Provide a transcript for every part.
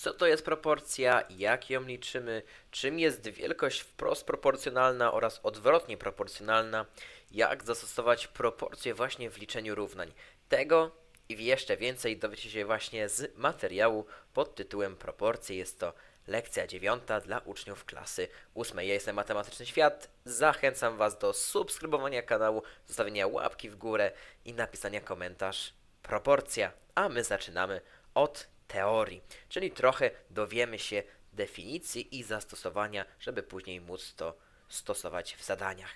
Co to jest proporcja, jak ją liczymy, czym jest wielkość wprost proporcjonalna oraz odwrotnie proporcjonalna, jak zastosować proporcje właśnie w liczeniu równań. Tego i jeszcze więcej dowiecie się właśnie z materiału pod tytułem Proporcje. Jest to lekcja dziewiąta dla uczniów klasy ósmej. Ja jestem Matematyczny Świat. Zachęcam Was do subskrybowania kanału, zostawienia łapki w górę i napisania komentarz proporcja. A my zaczynamy od teorii, czyli trochę dowiemy się definicji i zastosowania, żeby później móc to stosować w zadaniach.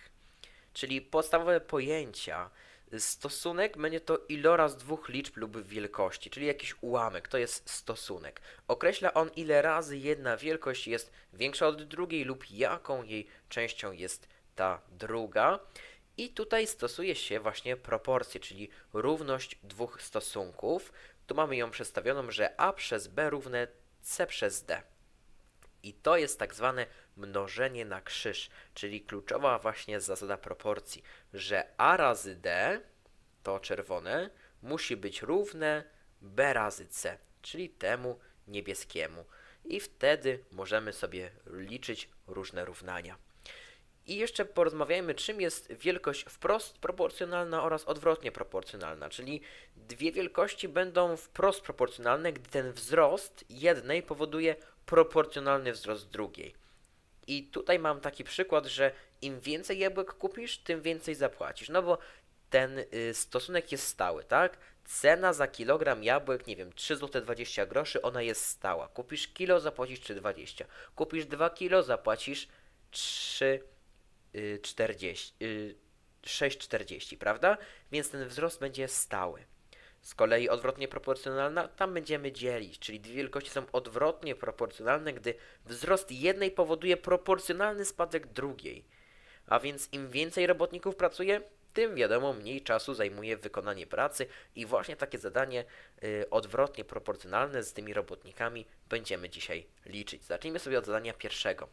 Czyli podstawowe pojęcia. Stosunek będzie to iloraz dwóch liczb lub wielkości, czyli jakiś ułamek, to jest stosunek. Określa on ile razy jedna wielkość jest większa od drugiej lub jaką jej częścią jest ta druga. I tutaj stosuje się właśnie proporcje, czyli równość dwóch stosunków. Tu mamy ją przedstawioną, że a przez b równe c przez d. I to jest tak zwane mnożenie na krzyż, czyli kluczowa właśnie zasada proporcji, że a razy d, to czerwone, musi być równe b razy c, czyli temu niebieskiemu. I wtedy możemy sobie liczyć różne równania. I jeszcze porozmawiajmy, czym jest wielkość wprost proporcjonalna oraz odwrotnie proporcjonalna, czyli dwie wielkości będą wprost proporcjonalne, gdy ten wzrost jednej powoduje proporcjonalny wzrost drugiej. I tutaj mam taki przykład, że im więcej jabłek kupisz, tym więcej zapłacisz. No bo ten y, stosunek jest stały, tak? Cena za kilogram jabłek, nie wiem, 3 zł 20 groszy, ona jest stała. Kupisz kilo, zapłacisz 3,20. Kupisz 2 kilo, zapłacisz 3 y, 40, y, 6,40, prawda? Więc ten wzrost będzie stały. Z kolei odwrotnie proporcjonalna, tam będziemy dzielić, czyli dwie wielkości są odwrotnie proporcjonalne, gdy wzrost jednej powoduje proporcjonalny spadek drugiej. A więc im więcej robotników pracuje, tym wiadomo mniej czasu zajmuje wykonanie pracy i właśnie takie zadanie y, odwrotnie proporcjonalne z tymi robotnikami będziemy dzisiaj liczyć. Zacznijmy sobie od zadania pierwszego.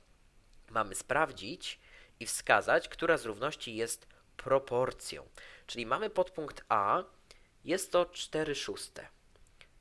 Mamy sprawdzić i wskazać, która z równości jest proporcją. Czyli mamy podpunkt A, jest to 4 szóste.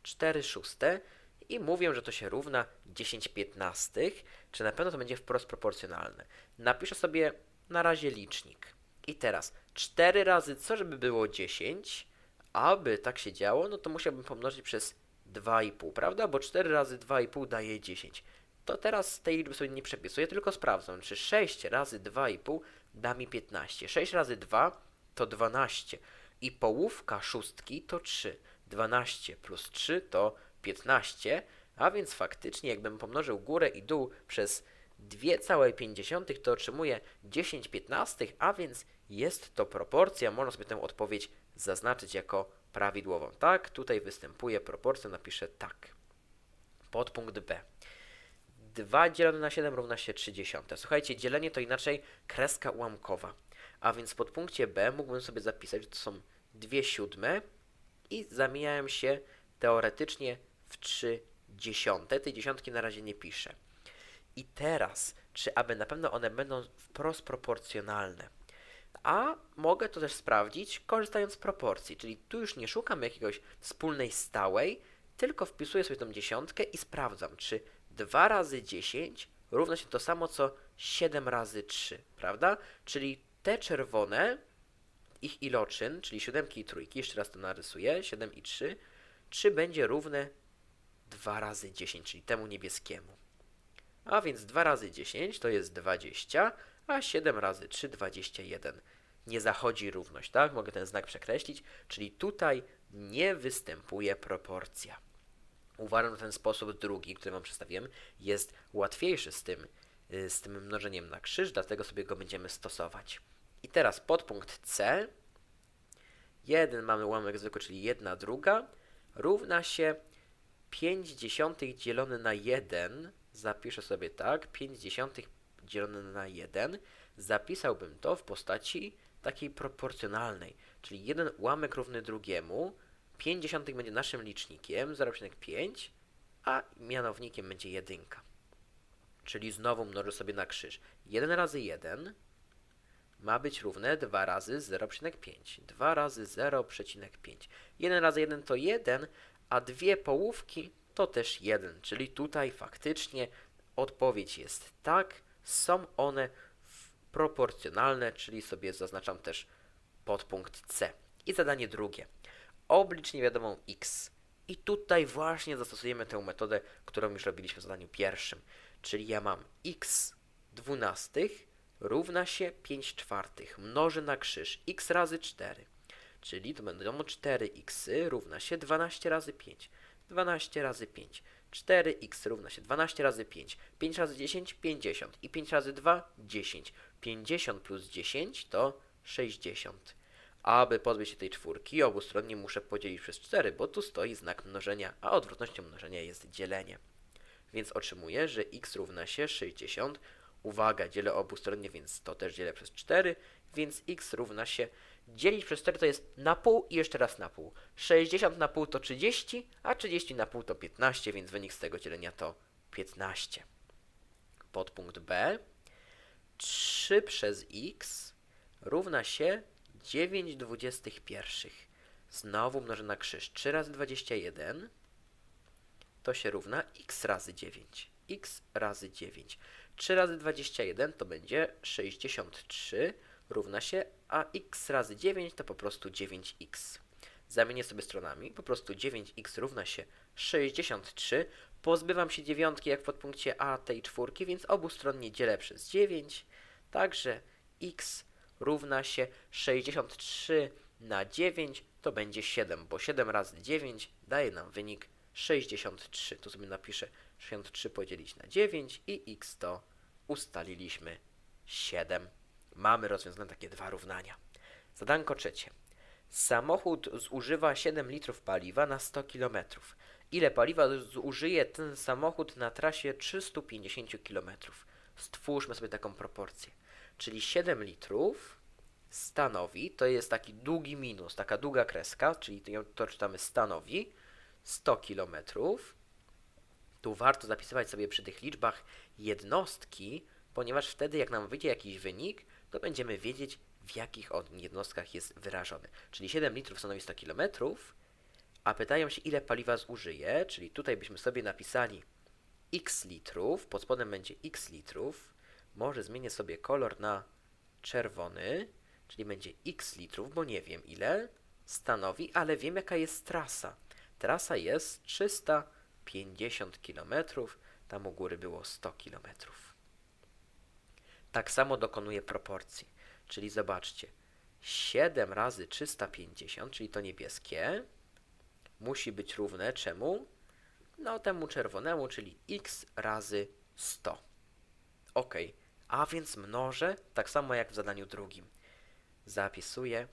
4 szóste i mówię, że to się równa 10 piętnastych, czy na pewno to będzie wprost proporcjonalne. Napiszę sobie na razie licznik. I teraz 4 razy co, żeby było 10, aby tak się działo, no to musiałbym pomnożyć przez 2,5, prawda? Bo 4 razy 2,5 daje 10. To teraz tej liczby sobie nie przepisuję, tylko sprawdzam, czy 6 razy 2,5 da mi 15. 6 razy 2 to 12 i połówka szóstki to 3. 12 plus 3 to 15, a więc faktycznie jakbym pomnożył górę i dół przez 2,5 to otrzymuję 10 piętnastych, a więc jest to proporcja, można sobie tę odpowiedź zaznaczyć jako prawidłową. Tak, tutaj występuje proporcja, napiszę tak. Podpunkt B. 2 dzielone na 7 równa się 30. Słuchajcie, dzielenie to inaczej kreska ułamkowa. A więc w podpunkcie B mógłbym sobie zapisać, że to są 2 siódme i zamieniają się teoretycznie w 3 dziesiąte. Tej dziesiątki na razie nie piszę. I teraz, czy aby na pewno one będą wprost proporcjonalne? A mogę to też sprawdzić korzystając z proporcji, czyli tu już nie szukam jakiegoś wspólnej stałej, tylko wpisuję sobie tą dziesiątkę i sprawdzam, czy 2 razy 10 równa się to samo co 7 razy 3, prawda? Czyli te czerwone, ich iloczyn, czyli siódemki i trójki, jeszcze raz to narysuję, 7 i 3, 3 będzie równe 2 razy 10, czyli temu niebieskiemu. A więc 2 razy 10 to jest 20, a 7 razy 3 21. Nie zachodzi równość, tak? Mogę ten znak przekreślić, czyli tutaj nie występuje proporcja. Uważam, że ten sposób drugi, który Wam przedstawiłem, jest łatwiejszy z tym, y, z tym mnożeniem na krzyż, dlatego sobie go będziemy stosować. I teraz podpunkt C. 1 mamy ułamek zwykły, czyli 1 druga, równa się 5 dziesiątych dzielone na 1. Zapiszę sobie tak, 5 dziesiątych dzielone na 1. Zapisałbym to w postaci takiej proporcjonalnej, czyli jeden ułamek równy drugiemu, 5 dziesiątych będzie naszym licznikiem, 0,5, a mianownikiem będzie jedynka. Czyli znowu mnożę sobie na krzyż. 1 razy 1 ma być równe 2 razy 0,5. 2 razy 0,5. 1 razy 1 to 1, a dwie połówki to też 1, czyli tutaj faktycznie odpowiedź jest tak, są one proporcjonalne, czyli sobie zaznaczam też podpunkt C. I zadanie drugie. Oblicz niewiadomą x. I tutaj właśnie zastosujemy tę metodę, którą już robiliśmy w zadaniu pierwszym. Czyli ja mam x dwunastych równa się 5 czwartych mnoży na krzyż x razy 4. Czyli to będą 4x równa się 12 razy 5. 12 razy 5. 4x równa się 12 razy 5. 5 razy 10 50 i 5 razy 2 10. 50 plus 10 to 60. Aby pozbyć się tej czwórki, obustronnie muszę podzielić przez 4, bo tu stoi znak mnożenia, a odwrotnością mnożenia jest dzielenie. Więc otrzymuję, że x równa się 60. Uwaga, dzielę obustronnie, więc to też dzielę przez 4, więc x równa się dzielić przez 4 to jest na pół i jeszcze raz na pół. 60 na pół to 30, a 30 na pół to 15, więc wynik z tego dzielenia to 15. Podpunkt B. 3 przez x równa się 9 dwudziestych pierwszych. Znowu mnożę na krzyż. 3 razy 21 to się równa x razy 9. x razy 9. 3 razy 21 to będzie 63 równa się, a x razy 9 to po prostu 9x. Zamienię sobie stronami, po prostu 9x równa się 63. Pozbywam się dziewiątki jak w podpunkcie A tej czwórki, więc obustronnie dzielę przez 9. Także x równa się 63 na 9 to będzie 7, bo 7 razy 9 daje nam wynik 63. Tu sobie napiszę 63 podzielić na 9 i x to ustaliliśmy 7. Mamy rozwiązane takie dwa równania. Zadanko trzecie. Samochód zużywa 7 litrów paliwa na 100 km. Ile paliwa zużyje ten samochód na trasie 350 km? Stwórzmy sobie taką proporcję. Czyli 7 litrów stanowi, to jest taki długi minus, taka długa kreska, czyli to, czytamy stanowi 100 km. Tu warto zapisywać sobie przy tych liczbach jednostki, ponieważ wtedy jak nam wyjdzie jakiś wynik, to będziemy wiedzieć w jakich on jednostkach jest wyrażony. Czyli 7 litrów stanowi 100 km, a pytają się ile paliwa zużyje, czyli tutaj byśmy sobie napisali x litrów, pod spodem będzie x litrów, może zmienię sobie kolor na czerwony, czyli będzie x litrów, bo nie wiem ile stanowi, ale wiem jaka jest trasa. Trasa jest 350 km, tam u góry było 100 km. Tak samo dokonuję proporcji, czyli zobaczcie, 7 razy 350, czyli to niebieskie, musi być równe czemu? No temu czerwonemu, czyli x razy 100. Ok, a więc mnożę tak samo jak w zadaniu drugim. Zapisuję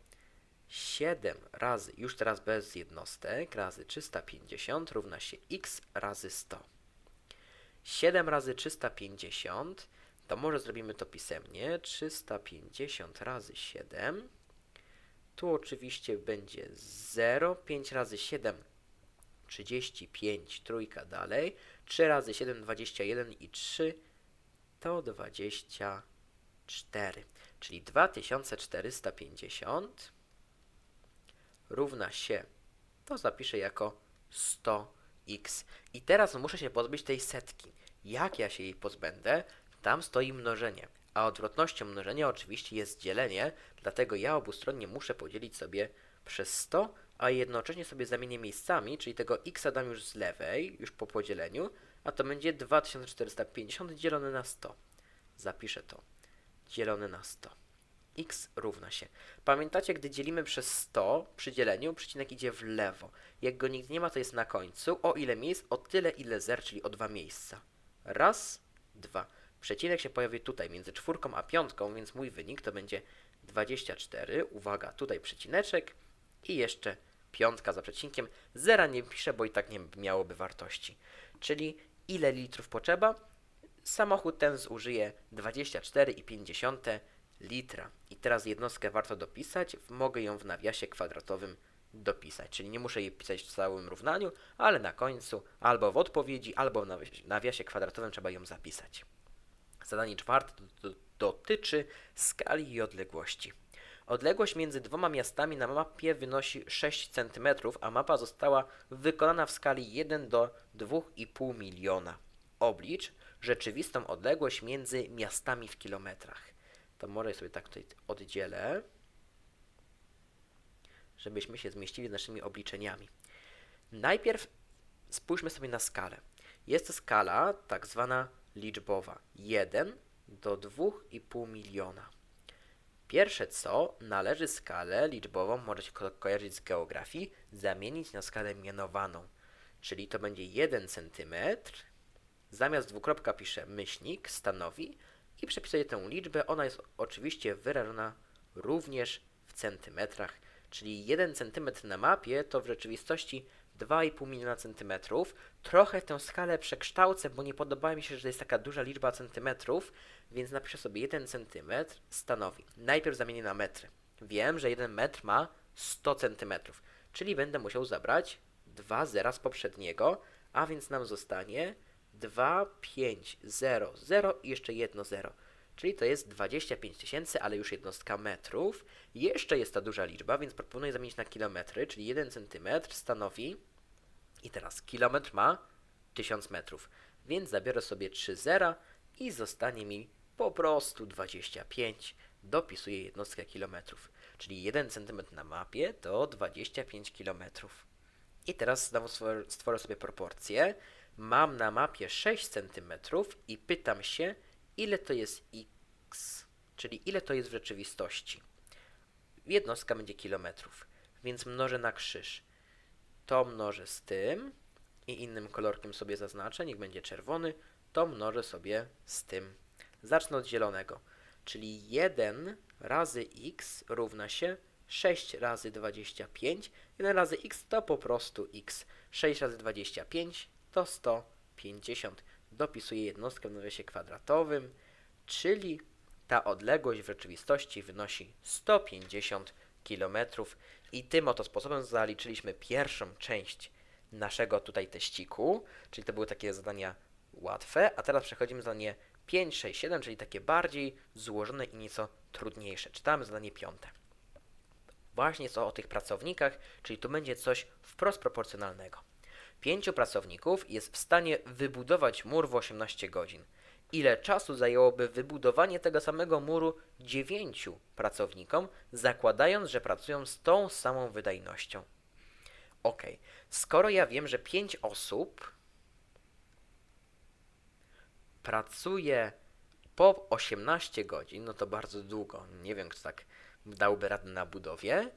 7 razy, już teraz bez jednostek, razy 350 równa się x razy 100. 7 razy 350, to może zrobimy to pisemnie. 350 razy 7. Tu oczywiście będzie 0. 5 razy 7 35, trójka dalej. 3 razy 7 21 i 3 to 24. Czyli 2450 równa się, to zapiszę jako 100x. I teraz muszę się pozbyć tej setki. Jak ja się jej pozbędę? Tam stoi mnożenie, a odwrotnością mnożenia oczywiście jest dzielenie, dlatego ja obustronnie muszę podzielić sobie przez 100, a jednocześnie sobie zamienię miejscami, czyli tego x dam już z lewej, już po podzieleniu, a to będzie 2450 dzielone na 100. Zapiszę to. Dzielone na 100 x równa się. Pamiętacie, gdy dzielimy przez 100 przy dzieleniu, przecinek idzie w lewo. Jak go nigdy nie ma, to jest na końcu. O ile miejsc? O tyle, ile zer, czyli o dwa miejsca. Raz, dwa. Przecinek się pojawi tutaj między czwórką a piątką, więc mój wynik to będzie 24. Uwaga, tutaj przecineczek i jeszcze piątka za przecinkiem. Zera nie piszę, bo i tak nie miałoby wartości. Czyli ile litrów potrzeba? Samochód ten zużyje 24,5 litra. I teraz jednostkę warto dopisać, mogę ją w nawiasie kwadratowym dopisać, czyli nie muszę jej pisać w całym równaniu, ale na końcu, albo w odpowiedzi, albo w nawiasie- kwadratowym trzeba ją zapisać. Zadanie czwarte do- do- dotyczy skali i odległości. Odległość między dwoma miastami na mapie wynosi 6 cm, a mapa została wykonana w skali 1 do 2,5 miliona. Oblicz rzeczywistą odległość między miastami w kilometrach. To może sobie tak tutaj oddzielę, żebyśmy się zmieścili z naszymi obliczeniami. Najpierw spójrzmy sobie na skalę. Jest to skala tak zwana liczbowa 1 do 2,5 miliona. Pierwsze co, należy skalę liczbową, może się ko- kojarzyć z geografii, zamienić na skalę mianowaną. Czyli to będzie 1 cm, zamiast dwukropka piszę myślnik, stanowi i przepisuję tę liczbę. Ona jest oczywiście wyrażona również w centymetrach, czyli 1 cm na mapie to w rzeczywistości 2,5 miliona centymetrów. Trochę tę skalę przekształcę, bo nie podoba mi się, że to jest taka duża liczba centymetrów, więc napiszę sobie 1 centymetr stanowi. Najpierw zamienię na metry. Wiem, że 1 metr ma 100 centymetrów, czyli będę musiał zabrać dwa zera z poprzedniego, a więc nam zostanie 2, 5, 0, 0 i jeszcze jedno 0. Czyli to jest 25 tysięcy, ale już jednostka metrów. Jeszcze jest ta duża liczba, więc proponuję zamienić na kilometry, czyli 1 cm stanowi. I teraz kilometr ma 1000 metrów, więc zabiorę sobie 3 zera i zostanie mi po prostu 25. Dopisuję jednostkę kilometrów, czyli 1 cm na mapie to 25 kilometrów. I teraz znowu stwor- stworzę sobie proporcje. Mam na mapie 6 cm i pytam się, ile to jest x, czyli ile to jest w rzeczywistości. Jednostka będzie kilometrów, więc mnożę na krzyż. To mnożę z tym i innym kolorkiem sobie zaznaczę, niech będzie czerwony, to mnożę sobie z tym. Zacznę od zielonego, czyli 1 razy x równa się 6 razy 25. 1 razy x to po prostu x. 6 razy 25 to 150. Dopisuję jednostkę w nawiasie kwadratowym, czyli ta odległość w rzeczywistości wynosi 150 km. I tym oto sposobem zaliczyliśmy pierwszą część naszego tutaj teściku, czyli to były takie zadania łatwe, a teraz przechodzimy do zadanie 5, 6, 7, czyli takie bardziej złożone i nieco trudniejsze. Czytamy zadanie piąte. Właśnie jest o, o tych pracownikach, czyli tu będzie coś wprost proporcjonalnego. Pięciu pracowników jest w stanie wybudować mur w 18 godzin. Ile czasu zajęłoby wybudowanie tego samego muru dziewięciu pracownikom, zakładając, że pracują z tą samą wydajnością? Ok, skoro ja wiem, że 5 osób pracuje po 18 godzin, no to bardzo długo. Nie wiem, kto tak dałby radę na budowie.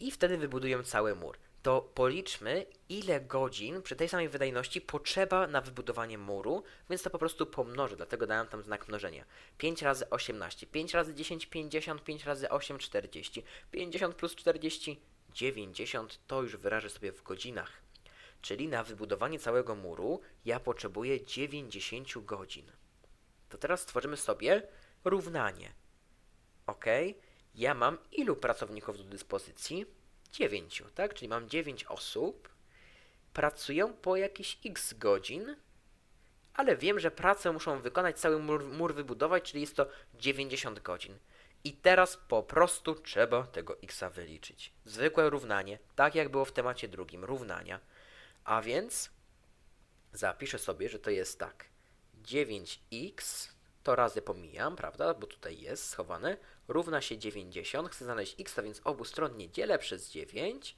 I wtedy wybudują cały mur. To policzmy, ile godzin przy tej samej wydajności potrzeba na wybudowanie muru, więc to po prostu pomnożę, dlatego dałem tam znak mnożenia. 5 razy 18, 5 razy 10, 50, 5 razy 8, 40, 50 plus 40, 90, to już wyrażę sobie w godzinach. Czyli na wybudowanie całego muru ja potrzebuję 90 godzin. To teraz stworzymy sobie równanie. Ok, ja mam ilu pracowników do dyspozycji? 9, tak? Czyli mam 9 osób, pracują po jakieś x godzin, ale wiem, że pracę muszą wykonać, cały mur, mur wybudować, czyli jest to 90 godzin. I teraz po prostu trzeba tego x wyliczyć. Zwykłe równanie, tak jak było w temacie drugim, równania. A więc zapiszę sobie, że to jest tak. 9x to razy pomijam, prawda, bo tutaj jest schowane, równa się 90. Chcę znaleźć x, a więc obustronnie dzielę przez 9.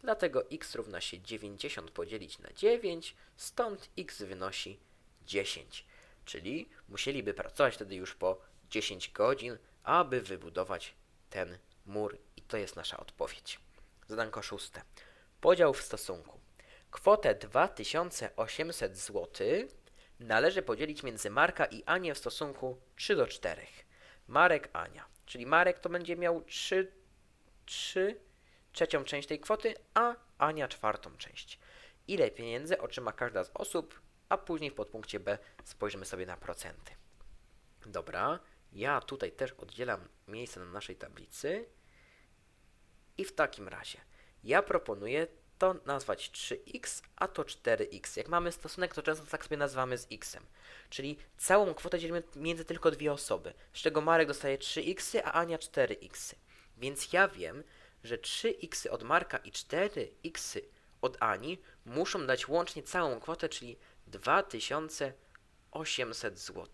Dlatego x równa się 90 podzielić na 9, stąd x wynosi 10. Czyli musieliby pracować wtedy już po 10 godzin, aby wybudować ten mur. I to jest nasza odpowiedź. Zadanko szóste. Podział w stosunku. Kwotę 2800 zł należy podzielić między Marka i Anię w stosunku 3 do 4. Marek, Ania. Czyli Marek to będzie miał 3, 3 trzecią część tej kwoty, a Ania czwartą część. Ile pieniędzy otrzyma każda z osób, a później w podpunkcie B spojrzymy sobie na procenty. Dobra, ja tutaj też oddzielam miejsce na naszej tablicy. I w takim razie ja proponuję to nazwać 3x, a to 4x. Jak mamy stosunek, to często tak sobie nazywamy z xem. Czyli całą kwotę dzielimy między tylko dwie osoby, z czego Marek dostaje 3x, a Ania 4x. Więc ja wiem, że 3x od Marka i 4x od Ani muszą dać łącznie całą kwotę, czyli 2800 zł.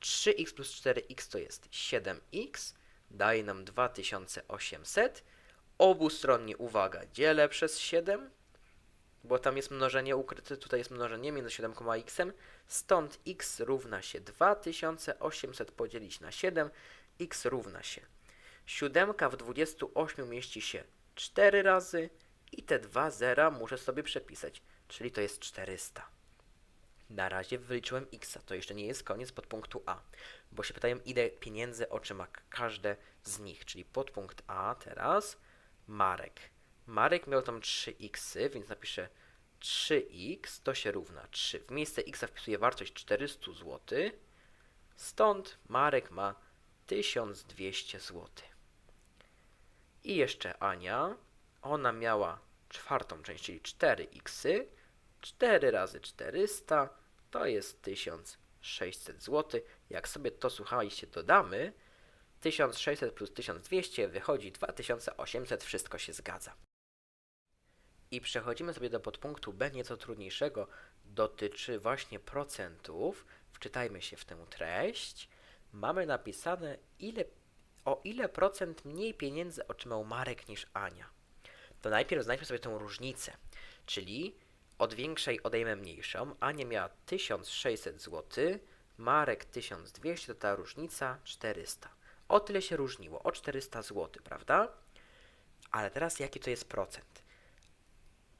3x plus 4x to jest 7x, daje nam 2800. Obustronnie, uwaga, dzielę przez 7, bo tam jest mnożenie ukryte, tutaj jest mnożenie między 7, a x. Stąd x równa się 2800 podzielić na 7, x równa się. Siódemka w 28 mieści się 4 razy i te dwa zera muszę sobie przepisać, czyli to jest 400. Na razie wyliczyłem x, to jeszcze nie jest koniec podpunktu A, bo się pytają, ile pieniędzy otrzyma każde z nich, czyli podpunkt A teraz Marek. Marek miał tam 3x, więc napiszę 3x, to się równa 3. W miejsce x wpisuję wartość 400 zł, stąd Marek ma 1200 zł. I jeszcze Ania, ona miała czwartą część, czyli 4x, 4 razy 400 to jest 1600 zł. Jak sobie to słuchaliście, dodamy 1600 plus 1200 wychodzi 2800, wszystko się zgadza. I przechodzimy sobie do podpunktu B, nieco trudniejszego, dotyczy właśnie procentów. Wczytajmy się w tę treść. Mamy napisane, ile, o ile procent mniej pieniędzy otrzymał Marek niż Ania. To najpierw znajdźmy sobie tę różnicę, czyli od większej odejmę mniejszą. Ania miała 1600 zł, Marek 1200, to ta różnica 400. O tyle się różniło, o 400 zł, prawda? Ale teraz jaki to jest procent?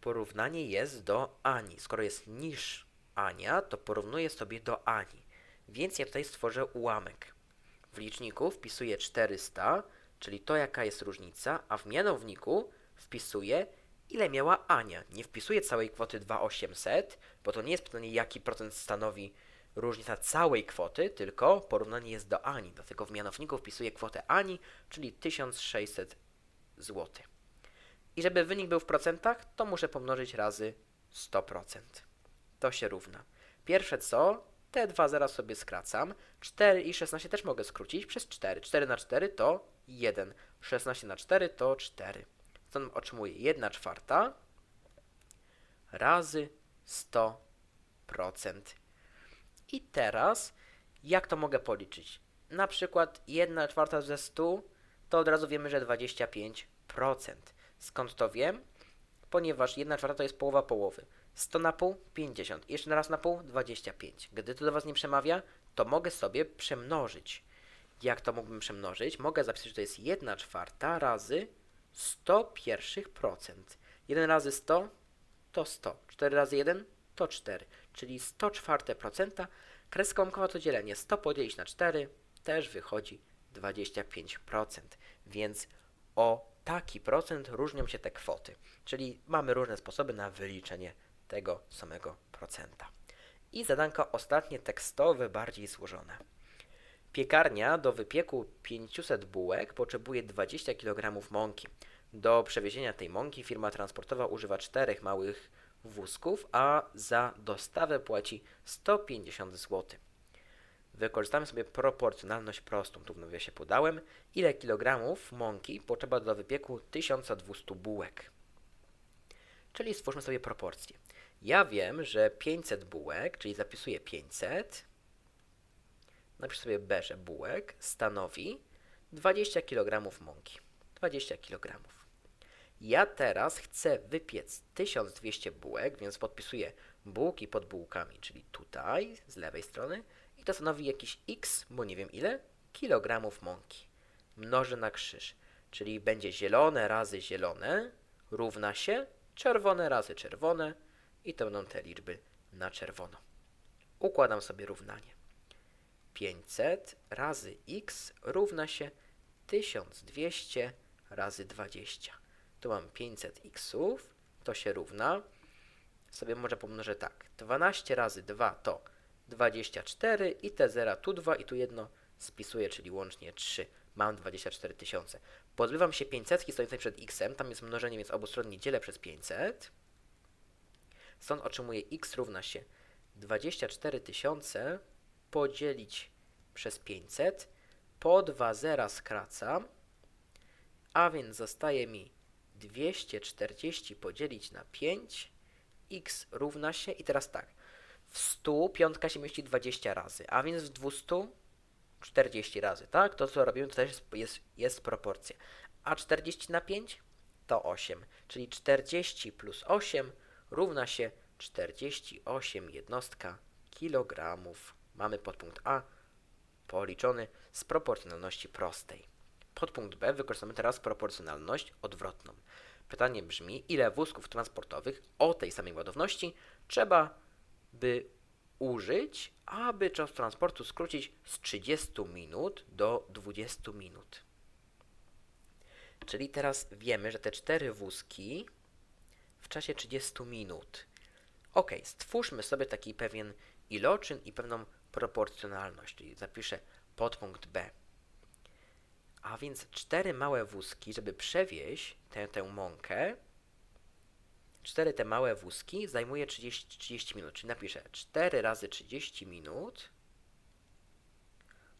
Porównanie jest do Ani. Skoro jest niż Ania, to porównuję sobie do Ani. Więc ja tutaj stworzę ułamek. W liczniku wpisuję 400, czyli to jaka jest różnica, a w mianowniku wpisuję ile miała Ania. Nie wpisuję całej kwoty 2800, bo to nie jest pytanie jaki procent stanowi różnica całej kwoty, tylko porównanie jest do Ani. Dlatego w mianowniku wpisuję kwotę Ani, czyli 1600 zł. I żeby wynik był w procentach, to muszę pomnożyć razy 100%. To się równa. Pierwsze co, te dwa zera sobie skracam. 4 i 16 też mogę skrócić przez 4. 4 na 4 to 1. 16 na 4 to 4. Stąd otrzymuję 1 czwarta razy 100%. I teraz, jak to mogę policzyć? Na przykład 1 czwarta ze 100 to od razu wiemy, że 25%. Skąd to wiem? Ponieważ 1 czwarta to jest połowa połowy. 100 na pół 50. Jeszcze raz na pół 25. Gdy to do Was nie przemawia, to mogę sobie przemnożyć. Jak to mógłbym przemnożyć? Mogę zapisać, że to jest 1 czwarta razy 100 pierwszych procent. 1 razy 100 to 100. 4 razy 1 to 4. Czyli 100 czwarte procenta. Kreska łamkowa to dzielenie. 100 podzielić na 4 też wychodzi 25%. Więc o taki procent różnią się te kwoty. Czyli mamy różne sposoby na wyliczenie tego samego procenta. I zadanko ostatnie tekstowe, bardziej złożone. Piekarnia do wypieku 500 bułek potrzebuje 20 kg mąki. Do przewiezienia tej mąki firma transportowa używa czterech małych wózków, a za dostawę płaci 150 zł. Wykorzystamy sobie proporcjonalność prostą. Tu w nawiasie podałem, ile kilogramów mąki potrzeba do wypieku 1200 bułek. Czyli stwórzmy sobie proporcje. Ja wiem, że 500 bułek, czyli zapisuję 500, napiszę sobie B, bułek stanowi 20 kg mąki. 20 kg. Ja teraz chcę wypiec 1200 bułek, więc podpisuję bułki pod bułkami, czyli tutaj, z lewej strony, i to stanowi jakiś x, bo nie wiem ile, kilogramów mąki. Mnożę na krzyż, czyli będzie zielone razy zielone równa się czerwone razy czerwone i to będą te liczby na czerwono. Układam sobie równanie. 500 razy x równa się 1200 razy 20. Tu mam 500 xów, to się równa. Sobie może pomnożę tak. 12 razy 2 to 24 i te zera tu 2 i tu jedno spisuję, czyli łącznie 3. Mam 24 tysiące. Pozbywam się 500 stojącej przed x, tam jest mnożenie, więc obustronnie dzielę przez 500. Stąd otrzymuję x równa się 24 tysiące podzielić przez 500. Po 2 zera skracam, a więc zostaje mi 240 podzielić na 5. x równa się, i teraz tak, w 100 piątka się mieści 20 razy, a więc w 200 40 razy, tak? To, co robimy, to też jest, jest, jest proporcja. A 40 na 5 to 8, czyli 40 plus 8 równa się 48 jednostka kilogramów. Mamy podpunkt A policzony z proporcjonalności prostej. Podpunkt B wykorzystamy teraz proporcjonalność odwrotną. Pytanie brzmi, ile wózków transportowych o tej samej ładowności trzeba by użyć, aby czas transportu skrócić z 30 minut do 20 minut. Czyli teraz wiemy, że te cztery wózki w czasie 30 minut. Ok, stwórzmy sobie taki pewien iloczyn i pewną proporcjonalność, czyli zapiszę podpunkt B. A więc cztery małe wózki, żeby przewieźć tę, tę mąkę, cztery te małe wózki zajmuje 30, 30 minut, czyli napiszę 4 razy 30 minut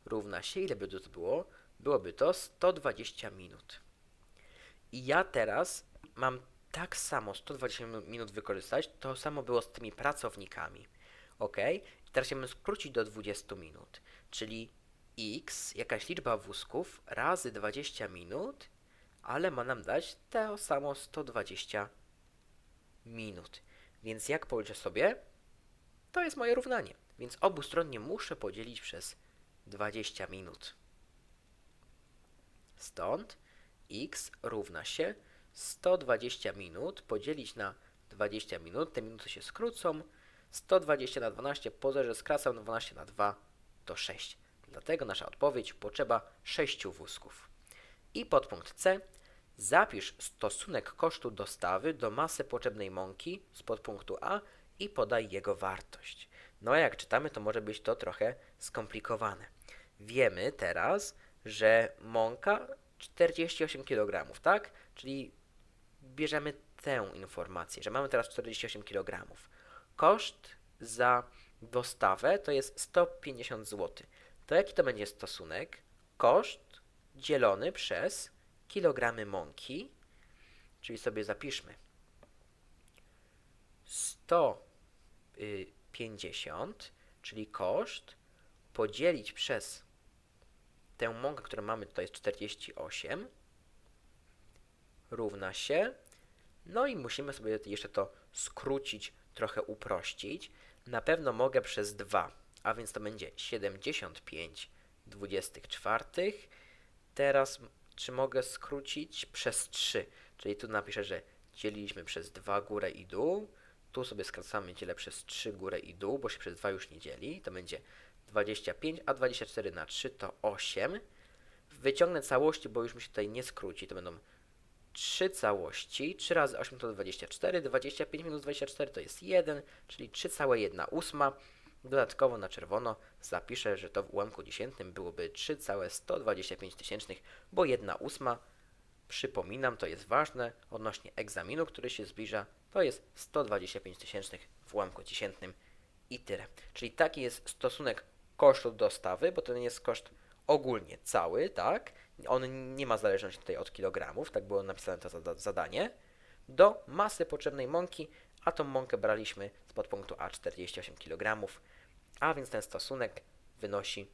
równa się, ile by to było? Byłoby to 120 minut. I ja teraz mam tak samo 120 minu- minut wykorzystać, to samo było z tymi pracownikami. Ok? I teraz chciałbym skrócić do 20 minut, czyli x, jakaś liczba wózków, razy 20 minut, ale ma nam dać to samo 120 minut. Więc jak policzę sobie, to jest moje równanie. Więc obustronnie muszę podzielić przez 20 minut. Stąd x równa się 120 minut podzielić na 20 minut. Te minuty się skrócą. 120 na 12 poza, że skracam 12 na 2 to 6. Dlatego nasza odpowiedź potrzeba 6 wózków. I podpunkt C. Zapisz stosunek kosztu dostawy do masy potrzebnej mąki z podpunktu A i podaj jego wartość. No a jak czytamy, to może być to trochę skomplikowane. Wiemy teraz, że mąka 48 kg, tak? Czyli bierzemy tę informację, że mamy teraz 48 kg. Koszt za dostawę to jest 150 zł. To jaki to będzie stosunek? Koszt dzielony przez kilogramy mąki, czyli sobie zapiszmy 150, czyli koszt podzielić przez tę mąkę, którą mamy tutaj jest 48, równa się, no i musimy sobie jeszcze to skrócić, trochę uprościć. Na pewno mogę przez 2, a więc to będzie 75 24. Teraz czy mogę skrócić przez 3? Czyli tu napiszę, że dzieliliśmy przez 2 górę i dół. Tu sobie skracamy, dzielę przez 3 górę i dół, bo się przez 2 już nie dzieli. To będzie 25, a 24 na 3 to 8. Wyciągnę całości, bo już mi się tutaj nie skróci. To będą 3 całości. 3 razy 8 to 24. 25 minus 24 to jest 1, czyli 3 całe 1 ósma. Dodatkowo na czerwono zapiszę, że to w ułamku dziesiętnym byłoby 3,125 tysięcznych, bo 1 ósma, przypominam, to jest ważne, odnośnie egzaminu, który się zbliża, to jest 125 tysięcznych w ułamku dziesiętnym i tyle. Czyli taki jest stosunek kosztu dostawy, bo nie jest koszt ogólnie cały, tak? On nie ma zależności tutaj od kilogramów, tak było napisane to zada- zadanie, do masy potrzebnej mąki, a tą mąkę braliśmy z podpunktu A 48 kg, a więc ten stosunek wynosi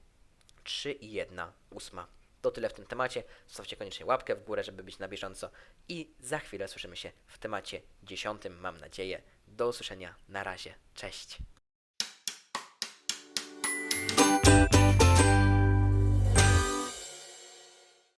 3,1 ósma. To tyle w tym temacie. Zostawcie koniecznie łapkę w górę, żeby być na bieżąco i za chwilę słyszymy się w temacie dziesiątym, mam nadzieję. Do usłyszenia. Na razie. Cześć.